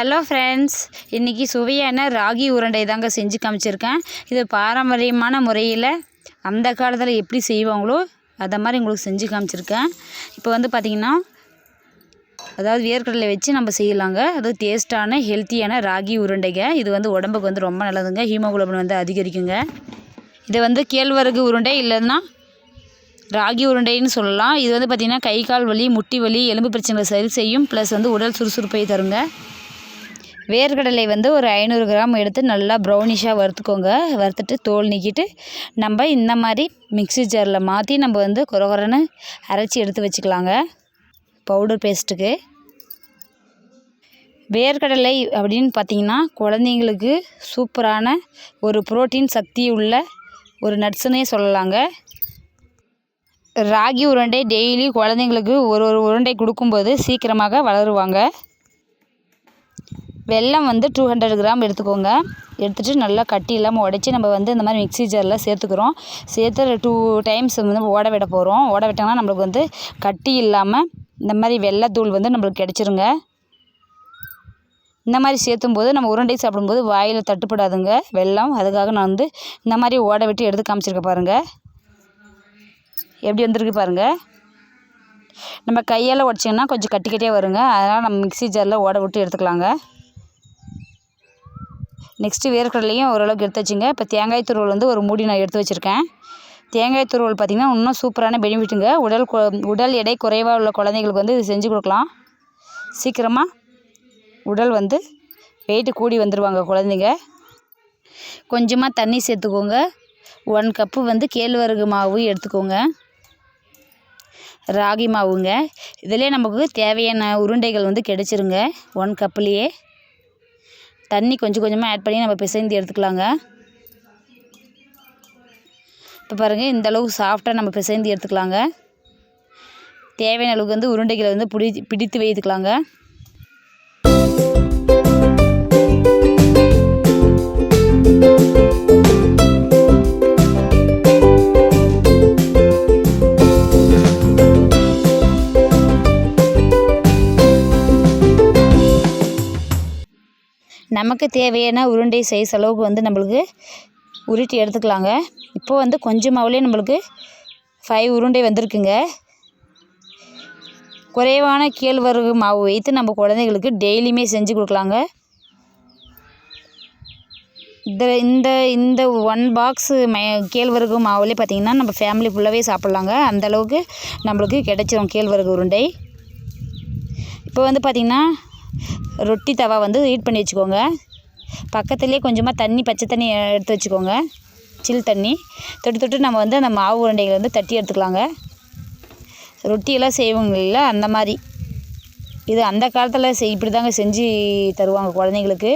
Hello friends இன்றைக்கி சுவையான ராகி உருண்டை தாங்க செஞ்சு காமிச்சிருக்கேன். இது பாரம்பரியமான முறையில் அந்த காலத்தில் எப்படி செய்வாங்களோ அதை மாதிரி உங்களுக்கு செஞ்சு காமிச்சிருக்கேன். இப்போ வந்து பார்த்திங்கன்னா அதாவது வேர்க்கடலை வச்சு நம்ம செய்யலாங்க. அது டேஸ்ட்டான ஹெல்த்தியான ராகி உருண்டைங்க. இது வந்து உடம்புக்கு வந்து ரொம்ப நல்லதுங்க. ஹீமோகுளோபின் வந்து அதிகரிக்குங்க. இது வந்து கேழ்வரகு உருண்டை இல்லைன்னா ராகி உருண்டைன்னு சொல்லலாம். இது வந்து பார்த்திங்கன்னா கை கால் வலி முட்டி வலி எலும்பு பிரச்சனைகளை சரி செய்யும். ப்ளஸ் வந்து உடல் சுறுசுறுப்பை தருங்க. வேர்க்கடலை வந்து ஒரு ஐநூறு கிராம் எடுத்து நல்லா ப்ரௌனிஷாக வறுத்துக்கோங்க. வறுத்துட்டு தோல் நீக்கிட்டு நம்ம இந்த மாதிரி மிக்சி ஜாரில் மாற்றி நம்ம வந்து குறகுறன்னு அரைச்சி எடுத்து வச்சுக்கலாங்க. பவுடர் பேஸ்ட்டுக்கு வேர்க்கடலை அப்படின்னு பார்த்தீங்கன்னா குழந்தைங்களுக்கு சூப்பரான ஒரு புரோட்டீன் சக்தி உள்ள ஒரு நட்ஸுன்னே சொல்லலாங்க. ராகி உருண்டை டெய்லி குழந்தைங்களுக்கு ஒரு ஒரு உருண்டை கொடுக்கும்போது சீக்கிரமாக வளருவாங்க. வெல்லம் வந்து டூ ஹண்ட்ரட் கிராம் எடுத்துக்கோங்க. எடுத்துகிட்டு நல்லா கட்டி இல்லாமல் உடச்சி நம்ம வந்து இந்த மாதிரி மிக்ஸி ஜாரில் சேர்த்துக்கிறோம். சேர்த்து டூ டைம்ஸ் வந்து ஓட விட போகிறோம் ஓட விட்டோம்னா நம்மளுக்கு வந்து கட்டி இல்லாமல் இந்த மாதிரி வெள்ளத்தூள் வந்து நம்மளுக்கு கிடச்சிருங்க. இந்த மாதிரி சேர்த்தும் போது நம்ம உருண்டை சாப்பிடும்போது வாயில் தட்டுப்படாதுங்க. வெல்லம் அதுக்காக நான் வந்து இந்த மாதிரி ஓட விட்டு எடுத்து காமிச்சிருக்க பாருங்கள் எப்படி வந்திருக்கு பாருங்கள் நம்ம கையால் உடச்சிங்கன்னா கொஞ்சம் கட்டி கட்டியாக வருங்க. அதனால் நம்ம மிக்ஸி ஜாரில் ஓட விட்டு எடுத்துக்கலாங்க. நெக்ஸ்ட்டு வேர்க்கடலையும் ஓரளவுக்கு எடுத்து வச்சுங்க. இப்போ தேங்காய் துருவல் வந்து ஒரு மூடி நான் எடுத்து வச்சுருக்கேன். தேங்காய் துருவல் பார்த்திங்கன்னா இன்னும் சூப்பரான பெனிஃபிட்டுங்க. உடல் கொ- உடல் எடை குறைவாக உள்ள குழந்தைங்களுக்கு வந்து இது செஞ்சு கொடுக்கலாம். சீக்கிரமாக உடல் வந்து வெயிட்டு கூடி வந்துடுவாங்க குழந்தைங்க. கொஞ்சமாக தண்ணி சேர்த்துக்கோங்க. ஒன் கப்பு வந்து கேழ்வரகு மாவு எடுத்துக்கோங்க. ராகி மாவுங்க. இதிலே நமக்கு தேவையான உருண்டைகள் வந்து கிடைச்சிருங்க. ஒன் கப்புலேயே தண்ணி கொஞ்சம் கொஞ்சமாக ஆட் பண்ணி நம்ம பிசைந்து எடுத்துக்கலாங்க. இப்போ பாருங்கள் இந்த அளவுக்கு சாஃப்டாக நம்ம பிசைந்து எடுத்துக்கலாங்க. தேவையான அளவுக்கு வந்து உருண்டைகளை வந்து பிடி பிடித்து வைத்துக்கலாங்க. நமக்கு தேவையான உருண்டை சைஸ் அளவுக்கு வந்து நம்மளுக்கு உருட்டி எடுத்துக்கலாங்க. இப்போ வந்து கொஞ்சமாகவே நம்மளுக்கு ஃபைவ் உருண்டை வந்திருக்குங்க. குறைவான கேழ்வரகு மாவு வைத்து நம்ம குழந்தைங்களுக்கு டெய்லியுமே செஞ்சு கொடுக்கலாங்க. இந்த இந்த இந்த ஒன் பாக்ஸு மே கேழ்வரகு மாவுலேயே பார்த்திங்கன்னா நம்ம ஃபேமிலி ஃபுல்லாகவே சாப்பிட்லாங்க. அந்த அளவுக்கு நம்மளுக்கு கிடைச்சிரும் கேழ்வரகு உருண்டை. இப்போ வந்து பார்த்திங்கன்னா ரொட்டி தவா வந்து ஹீட் பண்ணி வச்சுக்கோங்க. பக்கத்துலேயே கொஞ்சமாக தண்ணி பச்சை தண்ணி எடுத்து வச்சுக்கோங்க. சில் தண்ணி. தொட்டு தொட்டு நம்ம வந்து அந்த மாவு உருண்டைகளை வந்து தட்டி எடுத்துக்கலாங்க. ரொட்டியெல்லாம் செய்வாங்க இல்லை அந்த மாதிரி. இது அந்த காலத்தில் செய் இப்படி தாங்க செஞ்சு தருவாங்க குழந்தைங்களுக்கு.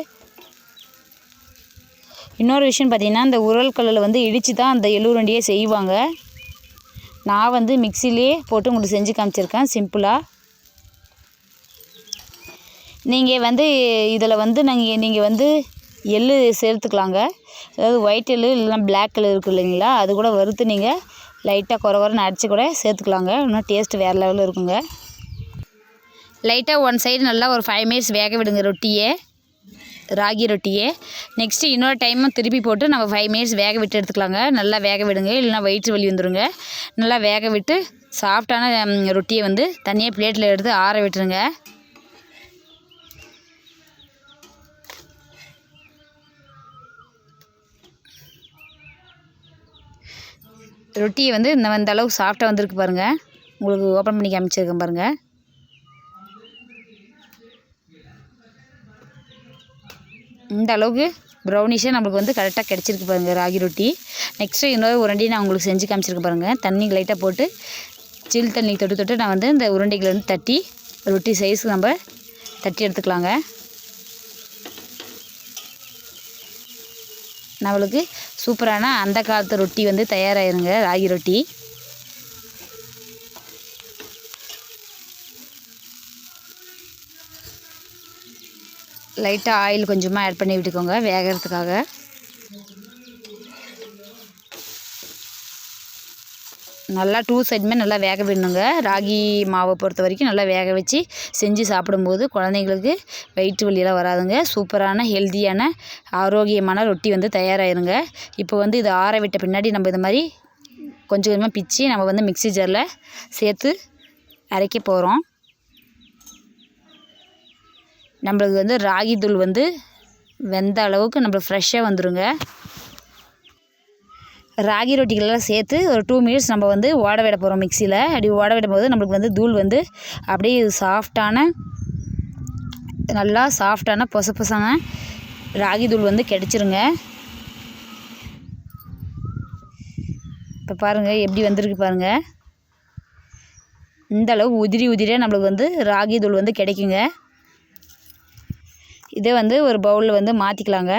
இன்னொரு விஷயம் பார்த்திங்கன்னா இந்த உரல் கல்லில் வந்து இடித்து தான் அந்த எள்ளுருண்டையே செய்வாங்க. நான் வந்து மிக்சிலே போட்டு உங்களுக்கு செஞ்சு காமிச்சிருக்கேன் சிம்பிளாக நீங்கள் வந்து இதில் வந்து நாங்கள் நீங்கள் வந்து எள்ளு சேர்த்துக்கலாங்க. அதாவது ஒயிட் எள்ளு இல்லைன்னா பிளாக் எள் இருக்குது இல்லைங்களா? அது கூட வறுத்து நீங்கள் லைட்டாக குறை குறைன்னு அடித்து கூட சேர்த்துக்கலாங்க. இன்னும் டேஸ்ட் வேறு லெவலில் இருக்குங்க. லைட்டாக ஒன் சைடு நல்லா ஒரு ஃபைவ் மினிட்ஸ் வேக விடுங்க ரொட்டியே. ராகி ரொட்டியே. நெக்ஸ்ட்டு இன்னொரு டைமும் திருப்பி போட்டு நம்ம ஃபைவ் மினிட்ஸ் வேக விட்டு எடுத்துக்கலாங்க. நல்லா வேக விடுங்க. இல்லைன்னா வயிற்று வலி வந்துடுங்க நல்லா வேக விட்டு சாஃப்டான ரொட்டியை வந்து தனியாக பிளேட்டில் எடுத்து ஆற விட்டுருங்க. ரொட்டியை வந்து இந்த இந்த அளவுக்கு சாஃப்டாக வந்திருக்கு பாருங்கள் உங்களுக்கு ஓப்பன் பண்ணி காமிச்சிருக்கேன் பாருங்கள் இந்த அளவுக்கு ப்ரௌனிஷாக நம்மளுக்கு வந்து கரெக்டாக கிடச்சிருக்கு பாருங்கள் ராகி ரொட்டி. நெக்ஸ்ட்டு இன்னொரு உருண்டி நான் உங்களுக்கு செஞ்சு காமிச்சிருக்கேன் பாருங்கள் தண்ணி லைட்டாக போட்டு சில் தண்ணி தொட்டு தொட்டு நான் வந்து இந்த உருண்டைகளை வந்து தட்டி ரொட்டி சைஸ் நம்ம தட்டி எடுத்துக்கலாங்க. நம்மளுக்கு சூப்பரான அந்த காலத்து ரொட்டி வந்து தயாராகிருங்க ராகி ரொட்டி. லைட்டாக ஆயில் கொஞ்சமாக ஆட் பண்ணி விட்டுக்கோங்க வேகிறதுக்காக. நல்லா டூ சைடுமே நல்லா வேக விடணுங்க. ராகி மாவை பொறுத்த வரைக்கும் நல்லா வேக வச்சு செஞ்சு சாப்பிடும்போது குழந்தைங்களுக்கு வயிற்று வலியெல்லாம் வராதுங்க. சூப்பரான ஹெல்த்தியான ஆரோக்கியமான ரொட்டி வந்து தயாராகிருங்க இப்போ வந்து இது ஆற விட்ட பின்னாடி நம்ம இது மாதிரி கொஞ்சம் கொஞ்சமாக பிச்சு நம்ம வந்து மிக்ஸி ஜாரில் சேர்த்து அரைக்க போகிறோம் நம்மளுக்கு வந்து ராகி தூள் வந்து வெந்த அளவுக்கு நம்மளுக்கு ஃப்ரெஷ்ஷாக வந்துடுங்க ராகி ரொட்டிகளெல்லாம் சேர்த்து ஒரு டூ மினிட்ஸ் நம்ம வந்து ஓட விட போகிறோம் மிக்சியில் அப்படி ஓட விடும்போது நம்மளுக்கு வந்து தூள் வந்து அப்படியே சாஃப்டான நல்லா சாஃப்டான பொச பொசான ராகி தூள் வந்து கிடச்சிருங்க. இப்போ பாருங்கள் எப்படி வந்திருக்கு பாருங்கள் இந்தளவு உதிரி உதிரியாக நம்மளுக்கு வந்து ராகி தூள் வந்து கிடைக்குங்க. இதே வந்து ஒரு பவுலில் வந்து மாற்றிக்கலாங்க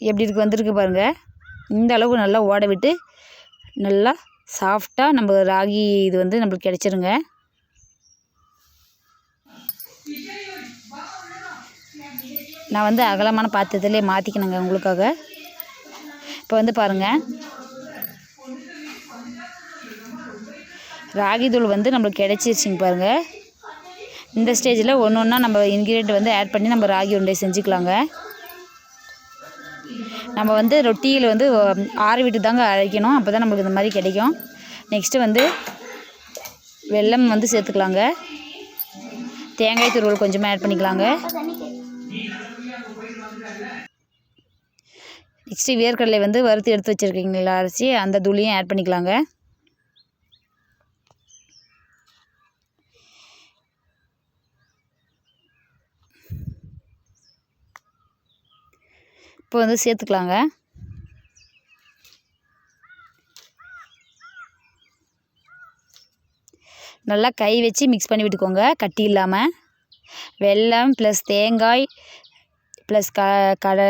எப்படி இருக்கு வந்திருக்கு பாருங்கள் இந்த அளவுக்கு நல்லா ஓட விட்டு நல்லா சாஃப்டாக நம்ம ராகி இது வந்து நம்மளுக்கு கிடச்சிருங்க. நான் வந்து அகலமான பாத்திரத்திலே மாற்றிக்கணுங்க உங்களுக்காக. இப்போ வந்து பாருங்கள் ராகி தூள் வந்து நம்மளுக்கு கிடச்சிருச்சிங்க பாருங்கள் இந்த ஸ்டேஜில் ஒன்று ஒன்றா நம்ம இன்க்ரீடியண்ட் வந்து ஆட் பண்ணி நம்ம ராகி உருண்டை செஞ்சுக்கலாங்க. நம்ம வந்து ரொட்டியில் வந்து ஆற விட்டு தாங்க அரைக்கணும் அப்போ தான் நம்மளுக்கு இந்த மாதிரி கிடைக்கும். நெக்ஸ்ட்டு வந்து வெல்லம் வந்து சேர்த்துக்கலாங்க. தேங்காய் துருவல் கொஞ்சமாக ஆட் பண்ணிக்கலாங்க. நெக்ஸ்ட்டு வேர்க்கடலை வந்து வறுத்து எடுத்து வச்சுருக்கீங்களா அரிசி? அந்த துளியும் ஆட் பண்ணிக்கலாங்க. இப்போ வந்து சேர்த்துக்கலாங்க. நல்லா கை வச்சு மிக்ஸ் பண்ணி விட்டுக்கோங்க கட்டி இல்லாமல் வெல்லம் ப்ளஸ் தேங்காய் ப்ளஸ் க கட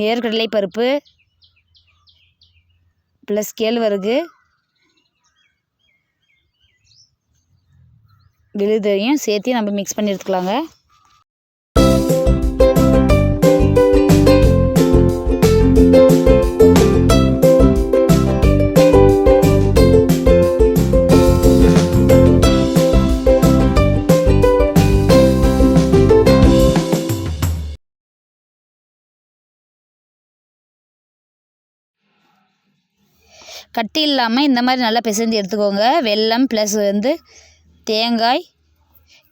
நேர்கடலை பருப்பு ப்ளஸ் கேழ்வரகு விழுதையும் சேர்த்து நம்ம மிக்ஸ் பண்ணி எடுத்துக்கலாங்க. கட்டி இல்லாமல் இந்த மாதிரி நல்லா பிசைஞ்சு எடுத்துக்கோங்க. வெல்லம் ப்ளஸ் வந்து தேங்காய்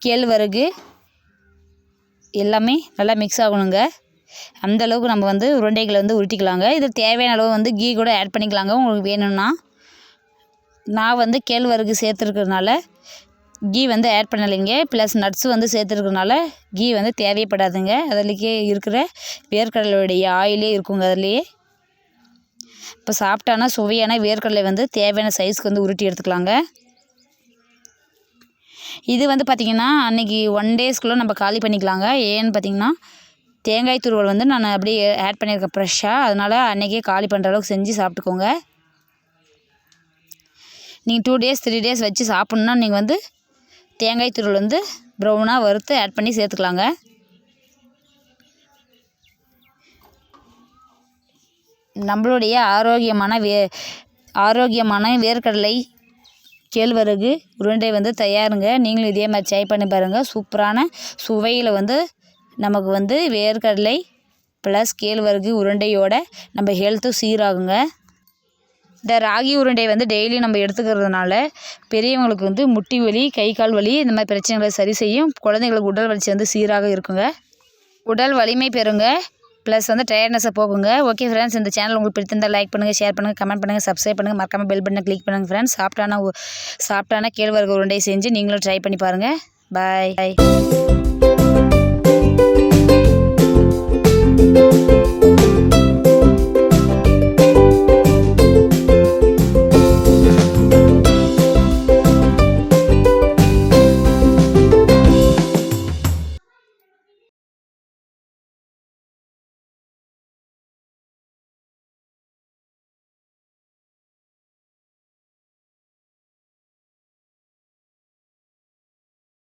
கேழ்வரகு எல்லாமே நல்லா மிக்ஸ் ஆகணுங்க. அந்த அளவுக்கு நம்ம வந்து உருண்டைகளை வந்து உருட்டிக்கலாங்க. இது தேவையான அளவு வந்து கீ கூட ஆட் பண்ணிக்கலாங்க. உங்களுக்கு வேணும்னா நான் வந்து கேழ்வரகு சேர்த்துருக்கறனால கீ வந்து ஆட் பண்ணலைங்க. ப்ளஸ் நட்ஸ் வந்து சேர்த்துருக்கறனால கீ வந்து தேவைப்படாதுங்க. அதுலேயே இருக்கிற வேர்க்கடலையுடைய ஆயிலே இருக்குங்க அதுலேயே. இப்போ சாப்பிட்டானா சுவையான வேர்க்கடலை வந்து தேவையான சைஸ்க்கு வந்து உருட்டி எடுத்துக்கலாங்க. இது வந்து பார்த்திங்கன்னா அன்றைக்கி ஒன் டேஸ்க்குள்ளே நம்ம காலி பண்ணிக்கலாங்க. ஏன்னு பார்த்திங்கன்னா தேங்காய் துருவல் வந்து நான் அப்படியே ஆட் பண்ணியிருக்கேன் ஃப்ரெஷ்ஷாக அதனால் அன்றைக்கே காலி பண்ணுற அளவுக்கு செஞ்சு சாப்பிட்டுக்கோங்க. நீங்கள் டூ டேஸ் த்ரீ டேஸ் வச்சு சாப்பிட்ணுன்னா நீங்கள் வந்து தேங்காய் துருவல் வந்து ப்ரௌனாக வறுத்து ஆட் பண்ணி சேர்த்துக்கலாங்க. நம்மளுடைய ஆரோக்கியமான வே ஆரோக்கியமான வேர்க்கடலை கேழ்வரகு உருண்டை வந்து தயாருங்க. நீங்களும் இதே மாதிரி ட்ரை பண்ணி பாருங்கள் சூப்பரான சுவையில் வந்து நமக்கு வந்து வேர்க்கடலை ப்ளஸ் கேழ்வரகு உருண்டையோட நம்ம ஹெல்த்தும் சீராகுங்க. இந்த ராகி உருண்டை வந்து டெய்லி நம்ம எடுத்துக்கிறதுனால பெரியவங்களுக்கு வந்து முட்டி வலி கை கால் வலி இந்த மாதிரி பிரச்சனைகளை சரி செய்யும். குழந்தைங்களுக்கு உடல் வளர்ச்சி வந்து சீராக இருக்குங்க. உடல் வலிமை பெறுங்க. ப்ளஸ் வந்து டயர்ட்னஸை போகுங்க. ஓகே ஃப்ரெண்ட்ஸ் இந்த சேனல் உங்களுக்கு பிடித்திருந்தால் லைக் பண்ணுங்கள் ஷேர் பண்ணுங்கள் கமெண்ட் பண்ணுங்கள் சப்ஸ்கிரைப் பண்ணுங்கள் மறக்காமல் பெல் பட்டனை கிளிக் பண்ணுங்கள் ஃப்ரெண்ட்ஸ் சாப்பிட்டான சாப்பிட்டான கேழ்வரகு உருண்டை செஞ்சு நீங்களும் ட்ரை பண்ணி பாருங்கள் பாய் பாய்